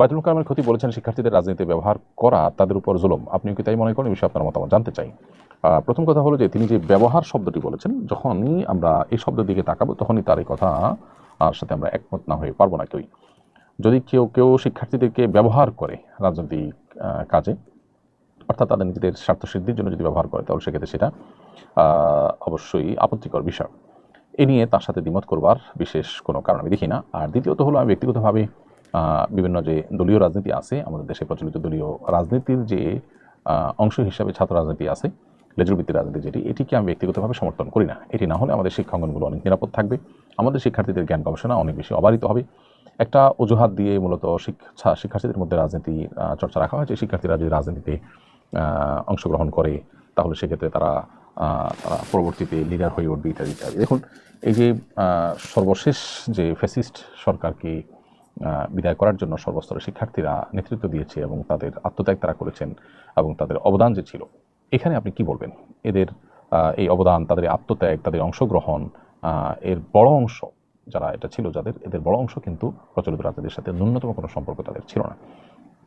বায়তুল কালামের ক্ষতি বলেছেন শিক্ষার্থীদের রাজনীতি ব্যবহার করা তাদের উপর জুলুম। আপনিও কি তাই মনে করেন? বিষয়ে আপনার মতামত জানতে চাই। প্রথম কথা হলো যে, তিনি যে ব্যবহার শব্দটি বলেছেন, যখনই আমরা এই শব্দের দিকে তাকাবো, তখনই তার এই কথা সাথে আমরা একমত না হয়ে পারব না কেউই। যদি কেউ কেউ শিক্ষার্থীদেরকে ব্যবহার করে রাজনৈতিক কাজে, অর্থাৎ তাদের নিজেদের স্বার্থ সিদ্ধির জন্য যদি ব্যবহার করে, তাহলে সেক্ষেত্রে সেটা অবশ্যই আপত্তিকর বিষয়। এ নিয়ে তার সাথে দ্বিমত করবার বিশেষ কোনো কারণ আমি দেখি না। আর দ্বিতীয়ত হলো আমি ব্যক্তিগতভাবে বিভিন্ন যে দলীয় রাজনীতি আছে, আমাদের দেশে প্রচলিত দলীয় রাজনীতির যে অংশ হিসাবে ছাত্র রাজনীতি আছে লেজুর ভিত্তিক রাজনীতি যেটি, এটিকে আমি ব্যক্তিগতভাবে সমর্থন করি না। এটি না হলে আমাদের শিক্ষাঙ্গনগুলো অনেক নিরাপদ থাকবে। আমাদের শিক্ষার্থীদের জ্ঞান গবেষণা অনেক বেশি অবারিত হবে। একটা অজুহাত দিয়ে মূলত শিক্ষা, শিক্ষার্থীদের মধ্যে রাজনীতি চর্চা রাখা হয় যে, শিক্ষার্থীরা যদি রাজনীতিতে অংশগ্রহণ করে, তাহলে সেক্ষেত্রে তারা তারা পরবর্তীতে লিডার হয়ে উঠবে, ইত্যাদি ইত্যাদি। দেখুন, এই যে সর্বশেষ যে ফ্যাসিস্ট সরকারকে বিদায় করার জন্য সর্বস্তরের শিক্ষার্থীরা নেতৃত্ব দিয়েছে এবং তাদের আত্মত্যাগ তারা করেছেন এবং তাদের অবদান যে ছিল। এখানে আপনি কি বলবেন? এদের এই অবদান, তাদের আত্মত্যাগ, তাদের অংশগ্রহণ এর বড় অংশ যারা এটা ছিল যাদের, এদের বড় অংশ কিন্তু প্রচলিত রাজনীতির সাথে ন্যূনতম কোনো সম্পর্ক তাদের ছিল না।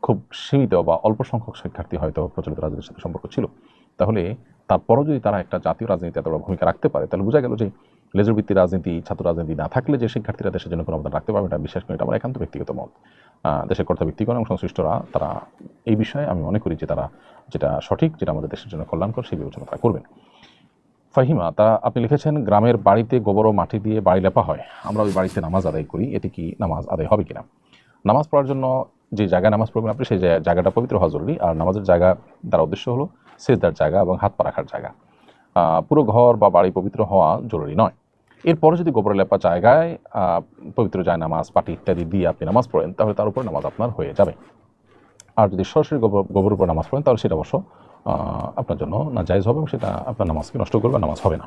খুব সীমিত বা অল্প সংখ্যক শিক্ষার্থী হয়তো প্রচলিত রাজনীতির সাথে সম্পর্ক ছিল। তাহলে তারপরও যদি তারা একটা জাতীয় রাজনীতি এত বড় ভূমিকা রাখতে পারে, তাহলে বোঝা গেল যে লেজুর ভিত্তিক রাজনীতি ছাত্র রাজনীতি না থাকলে যে শিক্ষার্থীরা দেশের জন্য কোনো অবদান রাখতে পারবে এটা বিশ্বাস করি এটা আমার একান্ত ব্যক্তিগত মত। দেশের কর্তা ব্যক্তিগণ এবং সংশ্লিষ্টরা, তারা এই বিষয়ে আমি মনে করি যে তারা যেটা সঠিক, যেটা আমাদের দেশের জন্য কল্যাণকর, সেই বিবেচনা তারা করবেন। ফাহিমা, তা আপনি লিখেছেন, গ্রামের বাড়িতে গোবর ও মাটি দিয়ে বাড়ি লেপা হয়। আমরা ওই বাড়িতে নামাজ আদায় করি। এটি কি নামাজ আদায় হবে কিনা? নামাজ পড়ার জন্য যে জায়গায় নামাজ পড়বেন আপনি, সেই জায়গা- জায়গাটা পবিত্র হওয়া জরুরি। আর নামাজের জায়গা, তার উদ্দেশ্য হলো সেজদার জায়গা এবং হাত পা রাখার জায়গা। পুরো ঘর বা বাড়ি পবিত্র হওয়া জরুরি নয়। এরপরে যদি গোবর লেপা জায়গায় পবিত্র যায় নামাজ, পাটি ইত্যাদি দিয়ে আপনি নামাজ পড়েন, তাহলে তার উপর নামাজ আপনার হয়ে যাবে। আর যদি সরাসরি গোবর উপর নামাজ পড়েন, তাহলে সেটা অবশ্য আপনার জন্য না জায়জ হবে এবং সেটা আপনার নামাজকে নষ্ট করবে, নামাজ হবে না।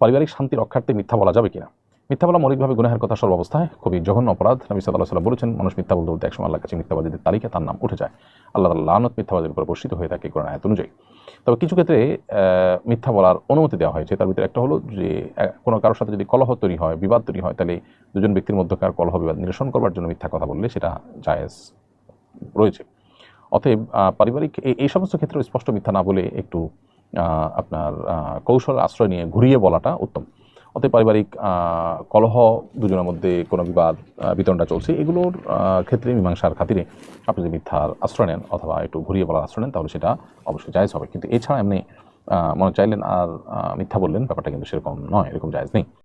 পারিবারিক শান্তি রক্ষার্থে মিথ্যা বলা যাবে কিনা? মিথ্যা বলা মৌলিকভাবে গুনাহের কথা সর্বাবস্থায় খুবই জঘন্য অপরাধ। নবী সাল্লাহ সাল্লাম বলেছেন, মানুষ মিথ্যা বলতে বলতে একসময় আল্লাহর কাছে মিথ্যাবাদীদের তালিকা তার নাম উঠে যায়। আল্লাহ তাআলা লানত মিথ্যাবাদীর উপর বর্ষিত হয়ে থাকে কোরআন আয়াত অনুযায়ী। তবে কিছু ক্ষেত্রে মিথ্যা বলার অনুমতি দেওয়া হয়েছে। তার ভিতরে একটা হলো যে কোনো কারোর সাথে যদি কলহ তৈরি হয়, বিবাদ তৈরি হয়, তাহলে দুজন ব্যক্তির মধ্যকার কলহ বিবাদ নিরসন করবার জন্য মিথ্যা কথা বললে সেটা জায়েজ রয়েছে। অতএব পারিবারিক এই সমস্ত ক্ষেত্রে স্পষ্ট মিথ্যা না বলে একটু আপনার কৌশল, আশ্রয় নিয়ে ঘুরিয়ে বলাটা উত্তম। অতএব পারিবারিক কলহ দুজনের মধ্যে কোনো বিবাদ বিতণ্ডা চলছে। এগুলোর ক্ষেত্রে মীমাংসার খাতিরে আপনি যদি মিথ্যার আশ্রয় নেন অথবা একটু ঘুরিয়ে বলার আশ্রয় নেন, তাহলে সেটা অবশ্যই জায়জ হবে। কিন্তু এছাড়া এমনি মনে চাইলেন আর মিথ্যা বললেন, ব্যাপারটা কিন্তু সেরকম নয়, এরকম জায়জ নেই।